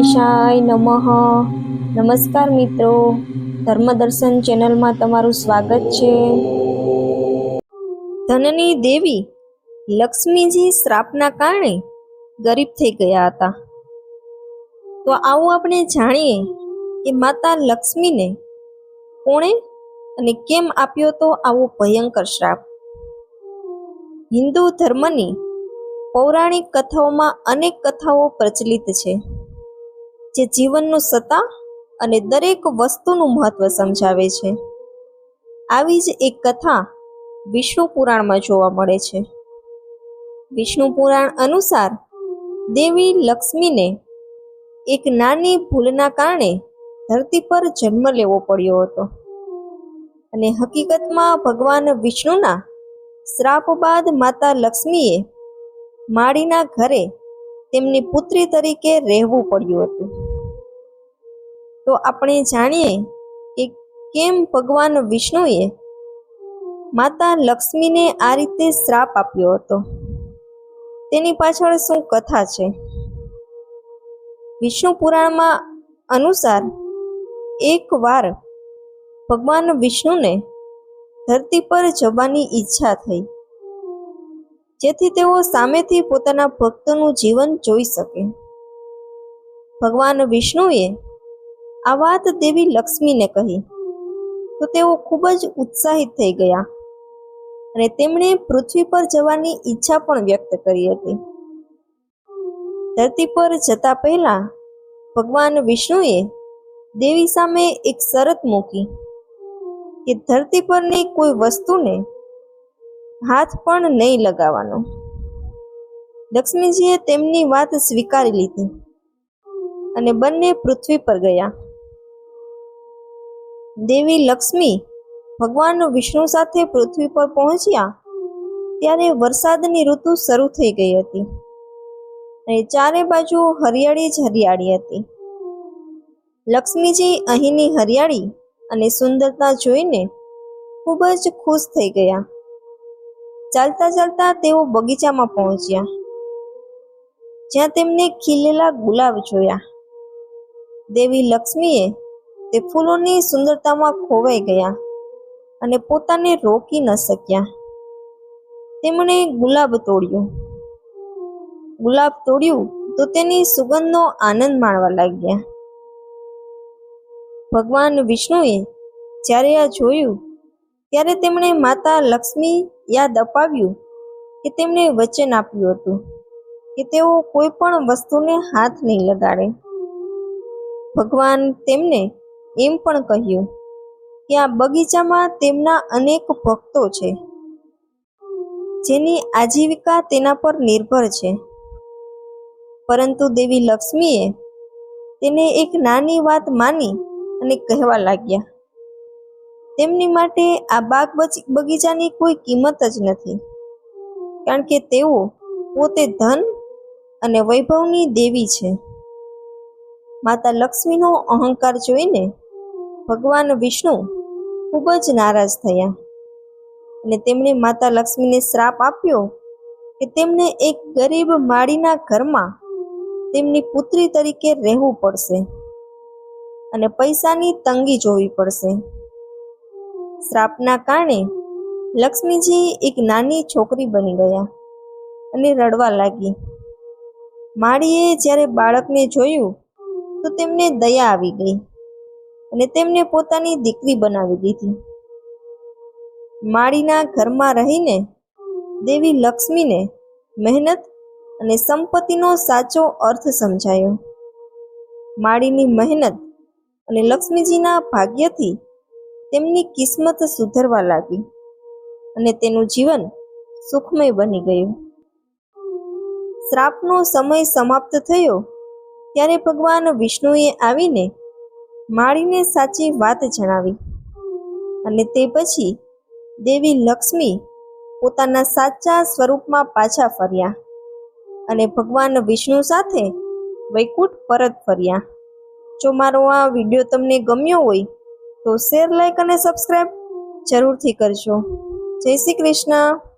ગણેશાય નમઃ. નમસ્કાર મિત્રો. ધર્મદર્શન ચેનલમાં તમારું સ્વાગત છે. ધનની દેવી લક્ષ્મીજી શ્રાપના કારણે ગરીબ થઈ ગયા હતા. તો આવો આપણે જાણીએ કે માતા લક્ષ્મીને કોણે અને કેમ આપ્યો તો આવો ભયંકર શ્રાપ. હિન્દુ ધર્મની પૌરાણિક કથાઓમાં અનેક કથાઓ પ્રચલિત છે. જે જીવનનું સત્તા અને દરેક વસ્તુનું મહત્વ સમજાવે છે. આવી જ એક કથા વિષ્ણુ પુરાણમાં જોવા મળે છે. વિષ્ણુ પુરાણ અનુસાર દેવી લક્ષ્મીને એક નાની ભૂલના કારણે ધરતી પર જન્મ લેવો પડ્યો હતો. અને હકીકતમાં ભગવાન વિષ્ણુના શ્રાપ બાદ માતા લક્ષ્મીએ માળીના ઘરે તેમની પુત્રી તરીકે રહેવું પડ્યું હતું. તો આપણે જાણીએ કે કેમ ભગવાન વિષ્ણુએ માતા લક્ષ્મીને આ રીતે શ્રાપ આપ્યો હતો. તેની પાછળ શું કથા છે? વિષ્ણુ પુરાણમાં અનુસાર એકવાર ભગવાન વિષ્ણુને ધરતી પર જવાની ઈચ્છા થઈ, જેથી તેઓ સામેથી પોતાના ભક્તોનું જીવન જોઈ શકે. ભગવાન વિષ્ણુએ આ વાત દેવી લક્ષ્મીને કહી. તો તેઓ ખૂબ જ ઉત્સાહિત થઈ ગયા અને તેમણે પૃથ્વી પર જવાની ઈચ્છા પણ વ્યક્ત કરી હતી. ધરતી પર જતા પહેલા ભગવાન વિષ્ણુએ દેવી સામે એક શરત મૂકી કે ધરતી પરની કોઈ વસ્તુને હાથ પણ નહીં લગાવવાનો. લક્ષ્મીજીએ તેમની વાત સ્વીકારી લીધી અને બંને પૃથ્વી પર ગયા. દેવી લક્ષ્મી ભગવાન વિષ્ણુ સાથે પૃથ્વી પર પહોંચ્યા ત્યારે વરસાદની ઋતુ શરૂ થઈ ગઈ હતી. અને ચારે બાજુ હરિયાળી જ હરિયાળી હતી. લક્ષ્મીજી અહીંની હરિયાળી અને સુંદરતા જોઈને ખૂબ જ ખુશ થઈ ગયા. ચાલતા ચાલતા તેઓ બગીચામાં પહોંચ્યા. જ્યાં તેમને ખીલેલા ગુલાબ જોયા. દેવી લક્ષ્મીએ તે ફૂલોની સુંદરતામાં ખોવાઈ ગયા અને પોતાને રોકી ન શક્યા. તેમણે ગુલાબ તોડ્યું. ગુલાબ તોડ્યું તો તેની સુગંધનો આનંદ માણવા લાગ્યા. ભગવાન વિષ્ણુએ જ્યારે આ જોયું, ત્યારે તેમણે માતા લક્ષ્મી યાદ અપાવ્યું કે તેમણે વચન આપ્યું હતું કે તેઓ કોઈ પણ વસ્તુને હાથ નહીં લગાડે. ભગવાન તેમને એમ પણ કહ્યું કે આ બગીચામાં તેમના અનેક ભક્તો છે. જેની આજીવિકા તેના પર નિર્ભર છે. પરંતુ દેવી લક્ષ્મીએ તેને એક નાની વાત માની અને કહેવા લાગ્યા, તેમની માટે આ બાગ બગીચાની કોઈ કિંમત જ નથી. કારણ કે તેઓ પોતે ધન અને વૈભવની દેવી છે. માતા લક્ષ્મીનો અહંકાર જોઈને ભગવાન વિષ્ણુ ખૂબ જ નારાજ થયા. અને તેમણે માતા લક્ષ્મીને શ્રાપ આપ્યો કે તેમને એક ગરીબ માળીના ઘરમાં તેમની પુત્રી તરીકે રહેવું પડશે અને પૈસાની તંગી જોવી પડશે. શ્રાપના કારણે લક્ષ્મીજી એક નાની છોકરી બની ગયા અને રડવા લાગી. માળીએ જ્યારે બાળકને જોયું તો તેમને દયા આવી ગઈ. અને તેમને પોતાની દીકરી બનાવી દીધી. માળીના ઘરમાં રહીને દેવી લક્ષ્મીને મહેનત અને સંપત્તિનો સાચો અર્થ સમજાયો. માળીની મહેનત અને લક્ષ્મીજીના ભાગ્યથી તેમની કિસ્મત સુધરવા લાગી અને તેનું જીવન સુખમય બની ગયું. શ્રાપનો સમય સમાપ્ત થયો, ત્યારે ભગવાન વિષ્ણુએ આવીને માળીને સાચી વાત જણાવી. અને તે પછી દેવી લક્ષ્મી પોતાના સાચા સ્વરૂપમાં પાછા ફર્યા અને ભગવાન વિષ્ણુ સાથે વૈકુંઠ પરત ફર્યા. જો મારો આ વીડિયો તમને ગમ્યો હોય તો શેર લાઈક અને સબસ્ક્રાઈબ જરૂરથી કરજો. જય શ્રી કૃષ્ણ.